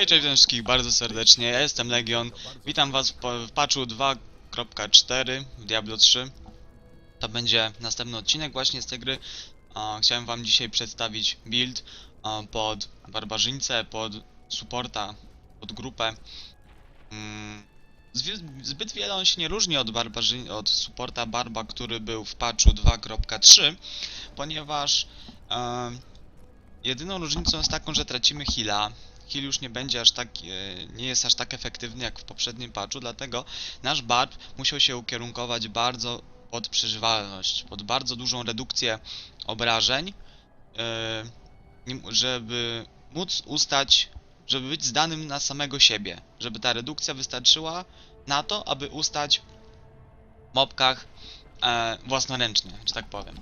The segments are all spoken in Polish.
Hej, cześć wszystkich bardzo serdecznie, ja jestem Legion. Witam was w, patchu 2.4 w Diablo 3. To będzie następny odcinek właśnie z tej gry. Chciałem wam dzisiaj przedstawić build pod barbarzyńcę, pod supporta, pod grupę. Mm, zbyt wiele on się nie różni od, od supporta Barba, który był w patchu 2.3, ponieważ jedyną różnicą jest taką, że tracimy heala, heal już nie będzie aż tak, e, nie jest aż tak efektywny jak w poprzednim patchu, dlatego nasz barb musiał się ukierunkować bardzo pod przeżywalność, pod bardzo dużą redukcję obrażeń, e, żeby móc ustać, żeby być zdanym na samego siebie, żeby ta redukcja wystarczyła na to, aby ustać mobkach e, własnoręcznie, że tak powiem.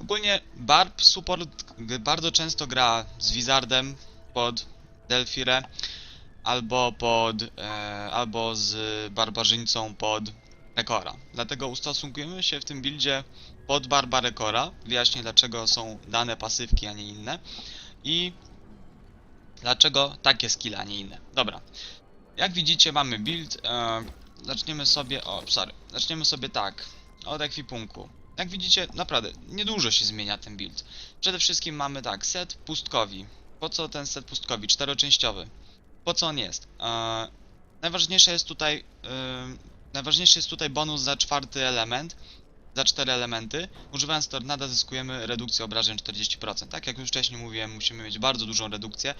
Ogólnie Barb support bardzo często gra z Wizardem pod Delfire albo pod e, albo z barbarzyńcą pod Rekora. Dlatego ustosunkujemy się w tym buildzie pod Barba Rekora. Wyjaśnię dlaczego są dane pasywki, a nie inne. I dlaczego takie skille, a nie inne. Dobra. Jak widzicie mamy build. E, zaczniemy sobie. O, sorry. Zaczniemy sobie tak. Od ekwipunku. Jak widzicie, naprawdę niedużo się zmienia ten build. Przede wszystkim mamy tak, set pustkowi. Po co ten set pustkowi? Czteroczęściowy. Po co on jest? Eee, najważniejsze jest tutaj. Yy, najważniejszy jest tutaj bonus za czwarty element. Za cztery elementy. Używając tornada zyskujemy redukcję obrażeń 40%. Tak jak już wcześniej mówiłem, musimy mieć bardzo dużą redukcję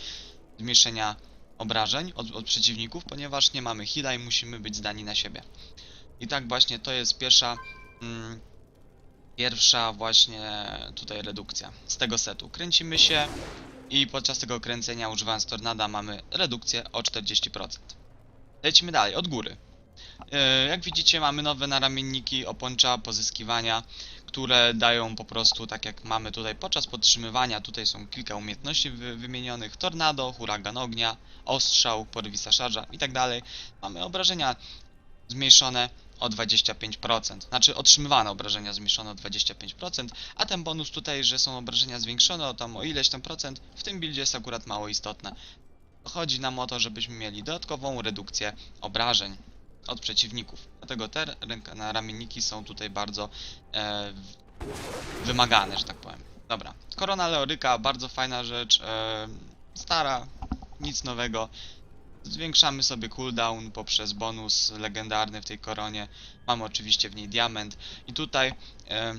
zmniejszenia obrażeń od, od przeciwników, ponieważ nie mamy heala i musimy być zdani na siebie. I tak właśnie to jest pierwsza. Mm, pierwsza właśnie tutaj redukcja z tego setu. Kręcimy się i podczas tego kręcenia używając tornada mamy redukcję o 40%. Lecimy dalej, od góry. Yy, Jak widzicie mamy nowe naramienniki oponcza pozyskiwania, które dają po prostu, tak jak mamy tutaj podczas podtrzymywania, tutaj są kilka umiejętności wy wymienionych, tornado, huragan ognia, ostrzał, porywista szarża i tak dalej. Mamy obrażenia zmniejszone o 25%. Znaczy otrzymywane obrażenia zmniejszone o 25%, a ten bonus tutaj, że są obrażenia zwiększone o tam o ileś tam procent, w tym buildzie jest akurat mało istotne. Chodzi nam o to, żebyśmy mieli dodatkową redukcję obrażeń od przeciwników. Dlatego te na ramienniki są tutaj bardzo e, wymagane, że tak powiem. Dobra. Korona Leoryka, bardzo fajna rzecz. E, stara, nic nowego. Zwiększamy sobie cooldown poprzez bonus legendarny w tej koronie. Mamy oczywiście w niej diament. I tutaj e,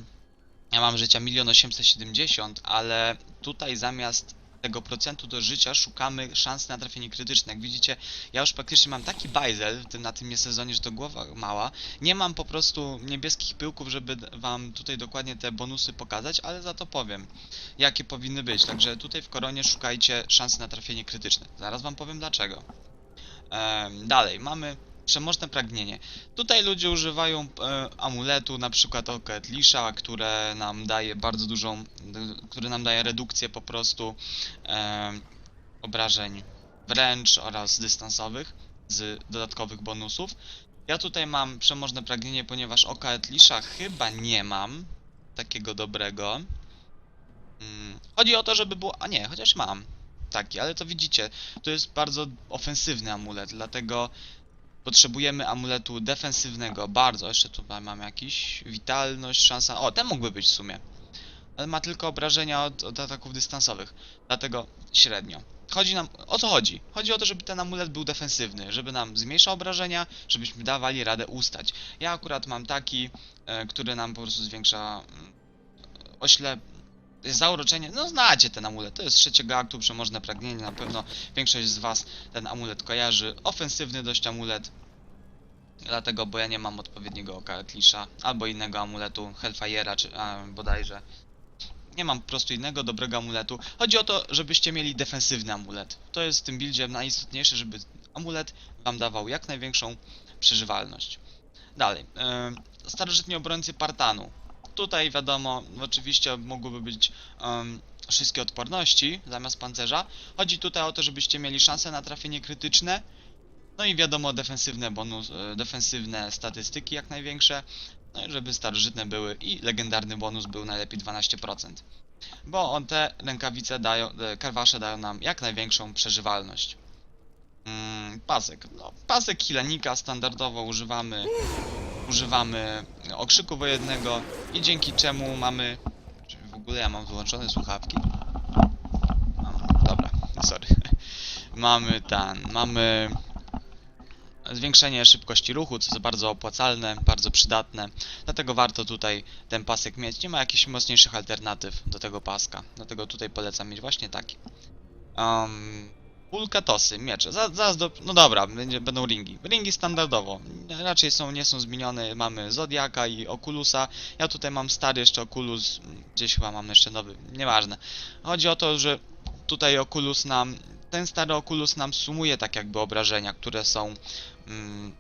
ja mam życia 1 870, ale tutaj zamiast tego procentu do życia szukamy szans na trafienie krytyczne. Jak widzicie, ja już praktycznie mam taki bajzel na tym sezonie, że to głowa mała. Nie mam po prostu niebieskich pyłków, żeby wam tutaj dokładnie te bonusy pokazać, ale za to powiem, jakie powinny być. Także tutaj w koronie szukajcie szansy na trafienie krytyczne. Zaraz wam powiem dlaczego. Dalej, mamy przemożne pragnienie. Tutaj ludzie używają e, amuletu, na przykład Oketlisza, które nam daje bardzo dużą, który nam daje redukcję po prostu e, obrażeń wręcz oraz dystansowych z dodatkowych bonusów. Ja tutaj mam przemożne pragnienie, ponieważ Oka Etlisza chyba nie mam takiego dobrego. Mm, Chodzi o to, żeby było. A nie, chociaż mam taki, ale to widzicie, to jest bardzo ofensywny amulet, dlatego potrzebujemy amuletu defensywnego bardzo. Jeszcze tutaj mam jakiś witalność, szansa. O, ten mógłby być w sumie. Ale ma tylko obrażenia od, od ataków dystansowych, dlatego średnio. Chodzi nam. O co chodzi? Chodzi o to, żeby ten amulet był defensywny, żeby nam zmniejszał obrażenia, żebyśmy dawali radę ustać. Ja akurat mam taki, e, który nam po prostu zwiększa mm, oślep. Zauroczenie, no znacie ten amulet, to jest trzeciego aktu, przemożne pragnienie, na pewno większość z was ten amulet kojarzy. Ofensywny dość amulet, dlatego, bo ja nie mam odpowiedniego oka Etlisha, albo innego amuletu, Hellfire'a, czy a, bodajże. Nie mam po prostu innego dobrego amuletu. Chodzi o to, żebyście mieli defensywny amulet. To jest w tym buildzie najistotniejsze, żeby amulet wam dawał jak największą przeżywalność. Dalej, yy, starożytni obrońcy Partanu. Tutaj wiadomo, oczywiście mogłyby być em, wszystkie odporności zamiast pancerza. Chodzi tutaj o to, żebyście mieli szansę na trafienie krytyczne. No i wiadomo, defensywne bonus, e, defensywne statystyki jak największe. No i żeby starożytne były i legendarny bonus był najlepiej 12%. Bo on te rękawice dają, e, karwasze dają nam jak największą przeżywalność. Mm, pasek. No, pasek Hilanika standardowo używamy. Używamy okrzyku wojennego i dzięki czemu mamy. Czy w ogóle ja mam wyłączone słuchawki? Mam, dobra, sorry. Mamy ten, mamy zwiększenie szybkości ruchu, co jest bardzo opłacalne, bardzo przydatne. Dlatego warto tutaj ten pasek mieć. Nie ma jakichś mocniejszych alternatyw do tego paska. Dlatego tutaj polecam mieć właśnie taki. Um, Pulkatosy, miecze. Za- Zaraz do... No dobra, będzie, będą ringi. Ringi standardowo. Raczej są, nie są zmienione. Mamy Zodiaka i Oculusa. Ja tutaj mam stary jeszcze Oculus. Gdzieś chyba mam jeszcze nowy. Nieważne. Chodzi o to, że tutaj Oculus nam... Ten stary Oculus nam sumuje tak jakby obrażenia, które są... Mm,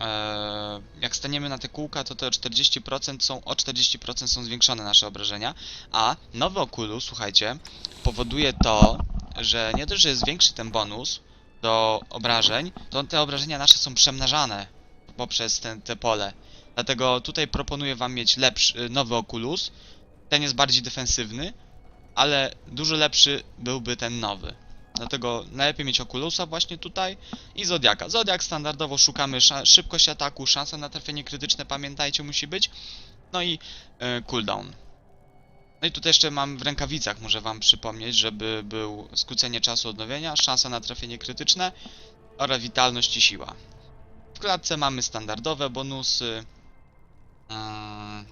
e, jak staniemy na te kółka, to te o 40% są o 40% są zwiększone nasze obrażenia, a nowy Oculus, słuchajcie, powoduje to, że nie dość, że jest większy ten bonus do obrażeń, to te obrażenia nasze są przemnażane poprzez ten, te pole. Dlatego tutaj proponuję wam mieć lepszy, nowy Oculus. Ten jest bardziej defensywny, ale dużo lepszy byłby ten nowy. Dlatego najlepiej mieć Oculusa właśnie tutaj i Zodiaka. Zodiak standardowo szukamy szybkość ataku, szansa na trafienie krytyczne, pamiętajcie, musi być. No i e, cooldown. No i tutaj jeszcze mam w rękawicach, muszę wam przypomnieć, żeby był skrócenie czasu odnowienia, szansa na trafienie krytyczne oraz witalność i siła. W klatce mamy standardowe bonusy. Mm,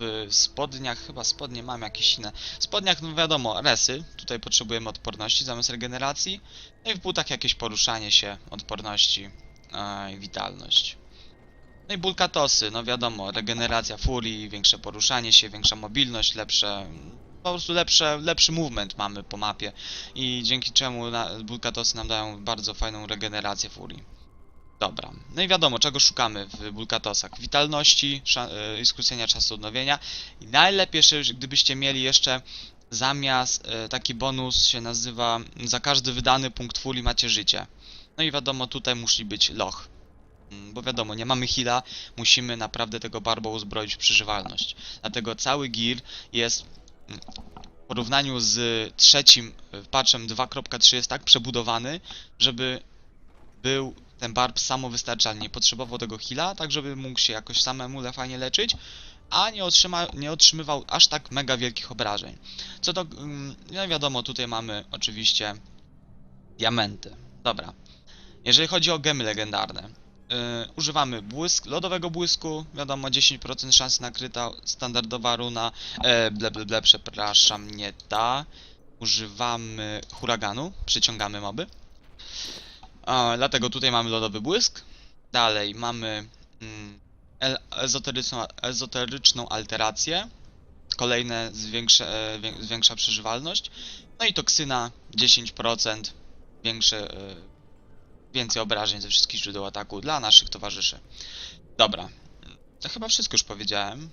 W spodniach, chyba spodnie mam jakieś inne. W spodniach, no wiadomo, resy. Tutaj potrzebujemy odporności zamiast regeneracji. No i w butach jakieś poruszanie się, odporności e, i witalność. No i bulkatosy, no wiadomo, regeneracja furii, większe poruszanie się, większa mobilność, lepsze, po prostu lepsze, lepszy movement mamy po mapie i dzięki czemu na, bulkatosy nam dają bardzo fajną regenerację furii. Dobra, no i wiadomo, czego szukamy w bulkatosach. Witalności sza- y, i skrócenia czasu odnowienia i najlepiej, gdybyście mieli jeszcze zamiast y, taki bonus się nazywa za każdy wydany punkt furii macie życie. No i wiadomo, tutaj musi być loch. Mm, Bo wiadomo, nie mamy heala, musimy naprawdę tego barbo uzbroić w przeżywalność. Dlatego cały gear jest mm, w porównaniu z trzecim y, patchem 2.3 jest tak przebudowany, żeby był ten barb samowystarczalny, nie potrzebował tego heala, tak żeby mógł się jakoś samemu fajnie leczyć, a nie, otrzyma, nie otrzymywał aż tak mega wielkich obrażeń. Co do, mm, no wiadomo, tutaj mamy oczywiście diamenty. Dobra. Jeżeli chodzi o gemy legendarne, yy, używamy błysk, lodowego błysku, wiadomo 10% szans na kryta, standardowa runa, e, ble, ble, ble, przepraszam, nie ta. Używamy huraganu, przyciągamy moby. Dlatego tutaj mamy lodowy błysk. Dalej mamy mm, ezoteryczną, ezoteryczną alterację. Kolejne e, wię- zwiększa przeżywalność. No i toksyna 10% większe, więcej obrażeń ze wszystkich źródeł ataku dla naszych towarzyszy. Dobra, to chyba wszystko już powiedziałem.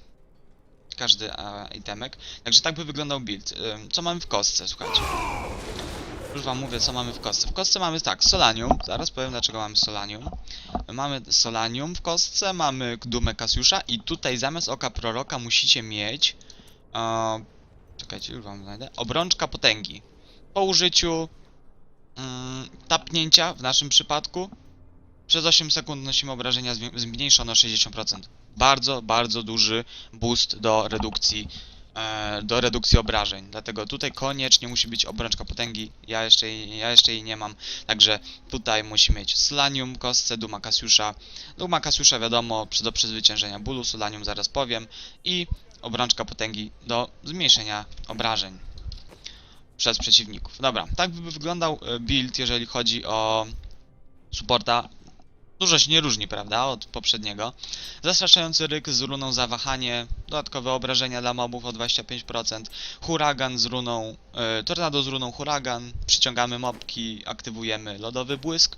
Każdy e, itemek. Także tak by wyglądał build. Ym, Co mamy w kostce, słuchajcie. Już wam mówię, co mamy w kostce. W kostce mamy tak, solanium. Zaraz powiem, dlaczego mamy solanium. Mamy solanium w kostce, mamy dumę Kasiusza i tutaj zamiast oka proroka musicie mieć... E, czekajcie, już wam znajdę. Obrączka potęgi. Po użyciu mm, tapnięcia, w naszym przypadku, przez 8 sekund nosimy obrażenia zmniejszone o 60%. Bardzo, bardzo duży boost do redukcji e, do redukcji obrażeń. Dlatego tutaj koniecznie musi być obrączka potęgi. Ja jeszcze jej, ja jeszcze jej nie mam. Także tutaj musi mieć Solanium, kostce, Duma Kasiusza. Duma Kasiusza wiadomo, do przezwyciężenia bólu, Solanium zaraz powiem. I obrączka potęgi do zmniejszenia obrażeń przez przeciwników. Dobra, tak by wyglądał e, build, jeżeli chodzi o supporta. Dużo się nie różni, prawda, od poprzedniego. Zastraszający ryk z runą zawahanie, dodatkowe obrażenia dla mobów o 25%, huragan z runą, e, tornado z runą huragan, przyciągamy mobki, aktywujemy lodowy błysk,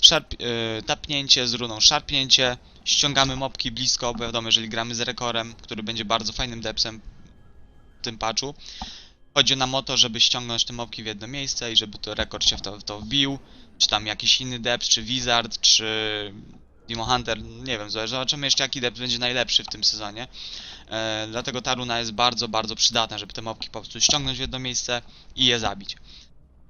szarp, e, tapnięcie z runą szarpnięcie, ściągamy mobki blisko, bo wiadomo, jeżeli gramy z rekorem, który będzie bardzo fajnym depsem w tym patchu. Chodzi nam o to, żeby ściągnąć te mobki w jedno miejsce i żeby to rekord się w to, w to wbił, czy tam jakiś inny deps, czy wizard, czy Demo Hunter, nie wiem, zobaczymy jeszcze jaki deps będzie najlepszy w tym sezonie. E, dlatego ta runa jest bardzo, bardzo przydatna, żeby te mobki po prostu ściągnąć w jedno miejsce i je zabić.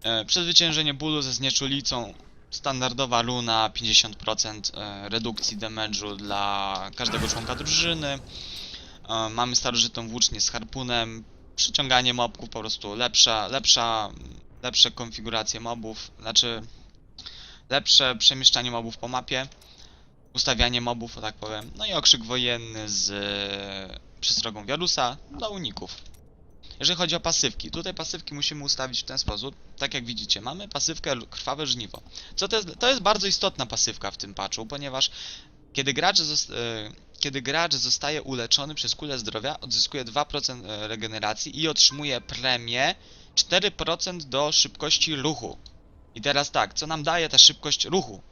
E, przezwyciężenie bólu ze znieczulicą. Standardowa runa, 50% e, redukcji damage'u dla każdego członka drużyny. E, mamy starożytną włócznię z harpunem. Przyciąganie mobków po prostu lepsza, lepsza, lepsze konfiguracje mobów, znaczy lepsze przemieszczanie mobów po mapie, ustawianie mobów, tak powiem. No i okrzyk wojenny z e, przestrogą wirusa dla uników. Jeżeli chodzi o pasywki, tutaj pasywki musimy ustawić w ten sposób. Tak jak widzicie, mamy pasywkę krwawe żniwo. Co to jest? To jest bardzo istotna pasywka w tym patchu, ponieważ kiedy gracz, e, kiedy gracz zostaje uleczony przez kulę zdrowia, odzyskuje 2% e, regeneracji i otrzymuje premię 4% do szybkości ruchu. I teraz tak, co nam daje ta szybkość ruchu?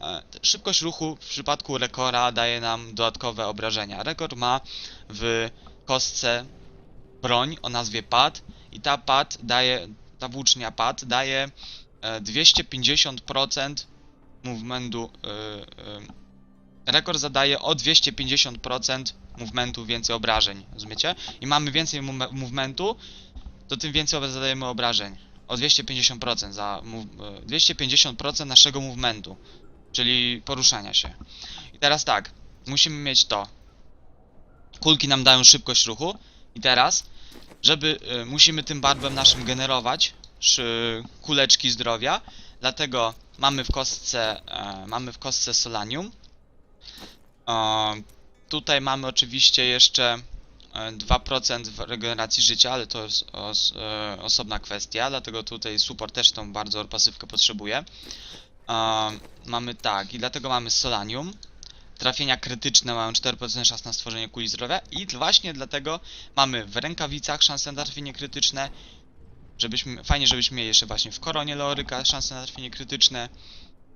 E, Szybkość ruchu w przypadku Rekora daje nam dodatkowe obrażenia. Rekord ma w kostce broń o nazwie pad i ta pad daje, ta włócznia pad daje e, 250% movementu, e, e, rekord zadaje o 250% movementu więcej obrażeń, rozumiecie? I mamy więcej move- movementu, to tym więcej zadajemy obrażeń. O 250% za move- e, 250% naszego movementu, czyli poruszania się. I teraz tak, musimy mieć to. Kulki nam dają szybkość ruchu i teraz żeby y, musimy tym barbem naszym generować kuleczki zdrowia, dlatego mamy w kostce e, mamy w kostce solanium. E, tutaj mamy oczywiście jeszcze e, 2% w regeneracji życia, ale to jest os, e, osobna kwestia, dlatego tutaj support też tą bardzo pasywkę potrzebuje. E, mamy tak, i dlatego mamy solanium. Trafienia krytyczne mają 4% szans na stworzenie kuli zdrowia i właśnie dlatego mamy w rękawicach szansę na trafienie krytyczne. Żebyśmy, fajnie, żebyśmy mieli jeszcze właśnie w koronie Leoryka szansę na trafienie krytyczne,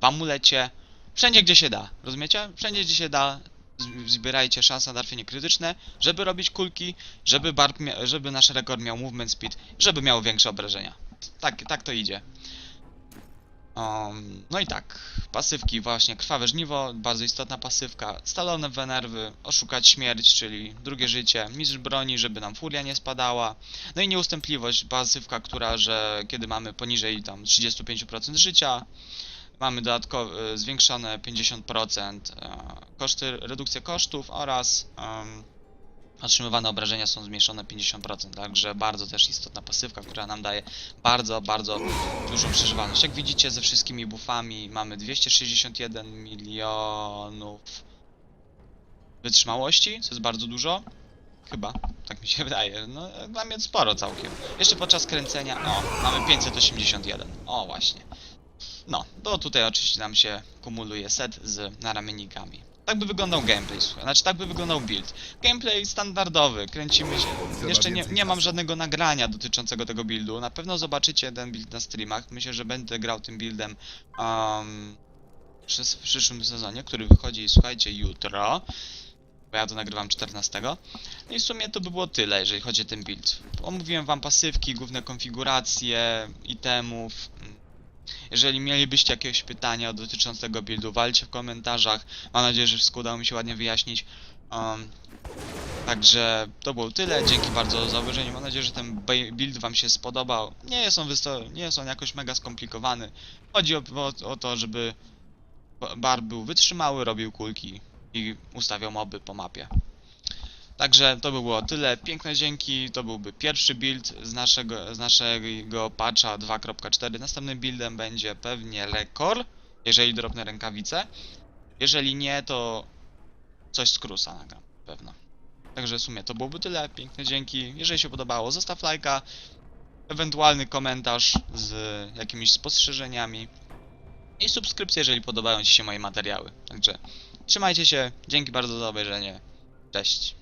w amulecie, wszędzie gdzie się da, rozumiecie? Wszędzie gdzie się da zbierajcie szanse na trafienie krytyczne, żeby robić kulki, żeby, barb żeby nasz rekord miał movement speed, żeby miał większe obrażenia. Tak, tak to idzie. Um, no i tak, pasywki właśnie, krwawe żniwo, bardzo istotna pasywka, stalone wenerwy, oszukać śmierć, czyli drugie życie, mistrz broni, żeby nam furia nie spadała, no i nieustępliwość, pasywka, która, że kiedy mamy poniżej tam 35% życia, mamy dodatkowo e, zwiększone 50% e, koszty, redukcję kosztów oraz em, otrzymywane obrażenia są zmniejszone 50%, także bardzo też istotna pasywka, która nam daje bardzo, bardzo dużą przeżywalność. Jak widzicie ze wszystkimi buffami mamy 261 milionów wytrzymałości, co jest bardzo dużo. Chyba, tak mi się wydaje. No, dla mnie sporo całkiem. Jeszcze podczas kręcenia, o, mamy 581. O, właśnie. No, to tutaj oczywiście nam się kumuluje set z naramiennikami. Tak by wyglądał gameplay, słuchaj. Znaczy, tak by wyglądał build. Gameplay standardowy, kręcimy się. Jeszcze nie, nie mam żadnego nagrania dotyczącego tego buildu. Na pewno zobaczycie ten build na streamach. Myślę, że będę grał tym buildem um, przez, w przyszłym sezonie, który wychodzi, słuchajcie, jutro. Bo ja to nagrywam 14. No i w sumie to by było tyle, jeżeli chodzi o ten build. Omówiłem wam pasywki, główne konfiguracje, itemów. Jeżeli mielibyście jakieś pytania dotyczące tego buildu, walcie w komentarzach. Mam nadzieję, że wszystko udało mi się ładnie wyjaśnić. Um, także to było tyle. Dzięki bardzo za obejrzenie. Mam nadzieję, że ten build wam się spodobał. Nie jest on, nie jest on jakoś mega skomplikowany. Chodzi o, o, o to, żeby ba- bar był wytrzymały, robił kulki i ustawiał moby po mapie. Także to by było tyle. Piękne dzięki. To byłby pierwszy build z naszego, z naszego patcha 2.4. Następnym buildem będzie pewnie rekord, jeżeli drobne rękawice. Jeżeli nie, to coś z Crusa nagram, pewno. Także w sumie to byłoby tyle. Piękne dzięki. Jeżeli się podobało, zostaw lajka, ewentualny komentarz z jakimiś spostrzeżeniami i subskrypcję, jeżeli podobają Ci się moje materiały. Także trzymajcie się. Dzięki bardzo za obejrzenie. Cześć.